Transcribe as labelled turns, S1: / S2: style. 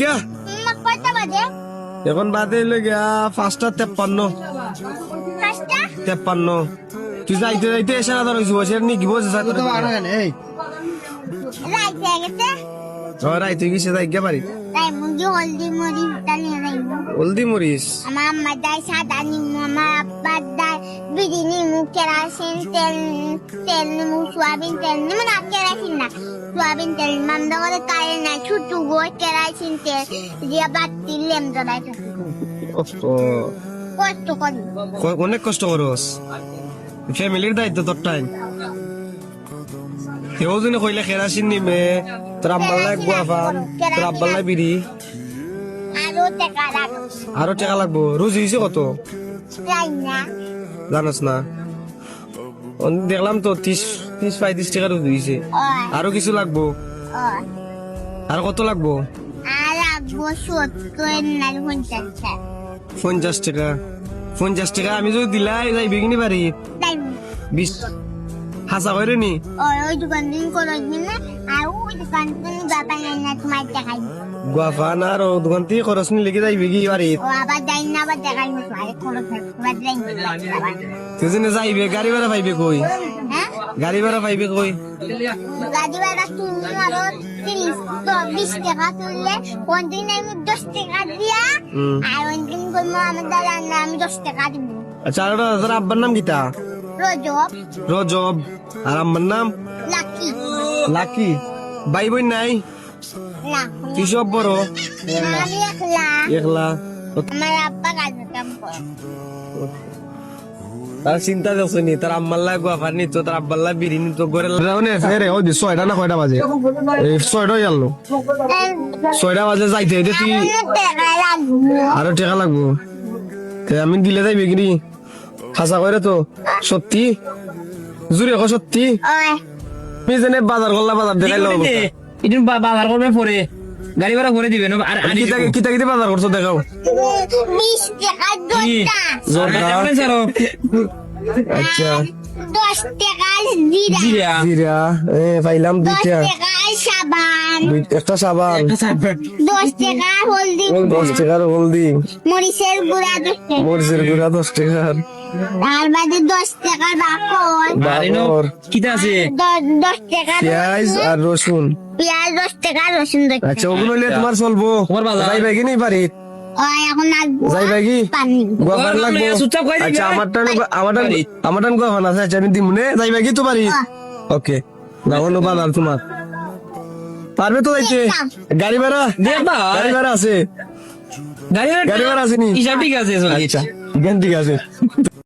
S1: গিয়া। এখন বাদে হইল গিয়া পাঁচটা তেপ্পান্ন। তেপ্পান্ন। তুই যাইতে যাইতে এসে না ধর কি বসে
S2: রাইতে গেছে?
S1: রাই তুই কিসে যাই গিয়া পারি
S2: তাই মুগি হলদি মরি তালি রাইব
S1: হলদি মরিস
S2: আমার আম্মা দায় সাদা নিমু আমার আব্বা দায় বিড়ি নিমু কেরাসিন তেল তেল নিমু সোয়াবিন তেল নিমু না কেরাসিন না। সোয়াবিন তেল মামদা করে কারে না ছুটু গো কেরাসিন তেল। দিয়া বাতি লেম জ্বলাই কষ্ট করি।
S1: অনেক কষ্ট করস। ফ্যামিলির দায়িত্ব তোর টাইম কেউ যদি কইলে কেরাসিন নিমে তোর আব্বাল্লাই গুয়া পান তোর আব্বাল্লাই বিড়ি।
S2: আরও টাকা
S1: লাগবো। রোজ হয়েছে কত? জানাস না? দেখলাম তো ত্রিশ ত্রিশ পঁয়ত্রিশ টাকা রোজ হয়েছে আরও কিছু লাগবো? আর কত লাগবো?
S2: পঞ্চাশ টাকা।
S1: পঞ্চাশ টাকা। আমি যদি দিলাই যাই বিকিনি পারি বিশ। হাসা করে নি?
S2: ওই দোকান দিন করবি না আর ওই দোকান দিন বাবা না তোমার দেখাই
S1: গুয়াফান আর দোকান থেকে খরচ লেগে তুই যাইবে গাড়ি ভাড়া পাইবে কই গাড়ি ভাড়া পাইবে কই
S2: গাড়ি ভাড়া তুমি আরও তিরিশ বিশ টাকা তুললে কোনদিন আমি দশ টাকা দিয়া আর কোনদিন করব আমার দাদা আমি দশ টাকা দিব
S1: আচ্ছা আর তোর আব্বার নাম কিতা
S2: রজব
S1: রজব আর আম্মার নাম
S2: লাকি
S1: লাকি ভাই বোন নাই
S2: না।
S1: তুই সব বড়
S2: একলা।
S1: একলা?
S2: আমার আব্বা কাজে কাম করে।
S1: তার চিন্তা দেখছ নি? তার আম্মার লাই গুয়াফার নি তো তার আব্বার লাই বিড়ি নি তো ঘরে রাউনে ফেরে ওই ছয়টা না কয়টা বাজে? এই ছয়টা গেল। ছয়টা বাজে যাইতে হইতে তুই আরও টাকা লাগবো। আমি দিলে যাইবে কিনি? হাসা করে তো সত্যি? জুড়ে কো সত্যি? আমি যেনে বাজার করলা বাজার দেখাইলো
S3: ইটুন বাজার করবে পরে গাড়ি ভাড়া করে দিবেন আর
S1: কিতা কিতা বাজার করছ দেখাও? আচ্ছা। দুই একটা সাবান
S2: দশ টাকা হলদি।
S1: দশ টাকার হলদি।
S2: মরিচের গুঁড়া দশ টাকা
S1: মরিচের গুঁড়া দশ টাকার
S2: তার বাদে দশ টাকার বাকর
S3: কিতা আছে?
S2: দ- দশ টাকা
S1: পেঁয়াজ আর রসুন।
S2: পেঁয়াজ দশ টাকা রসুন
S1: আচ্ছা ওগুলো নিয়ে তোমার চলবো।
S3: তোমার বাজার।
S1: যাইবে কি নেই বাড়ি? তোমার। পারবে তো যাইতে? গাড়ি ভাড়া? গাড়ি ভাড়া আছে।
S3: গাড়ি
S1: গাড়ি ভাড়া আছে নি?
S3: হিসাব ঠিক আছে
S1: আচ্ছা ঠিক আছে।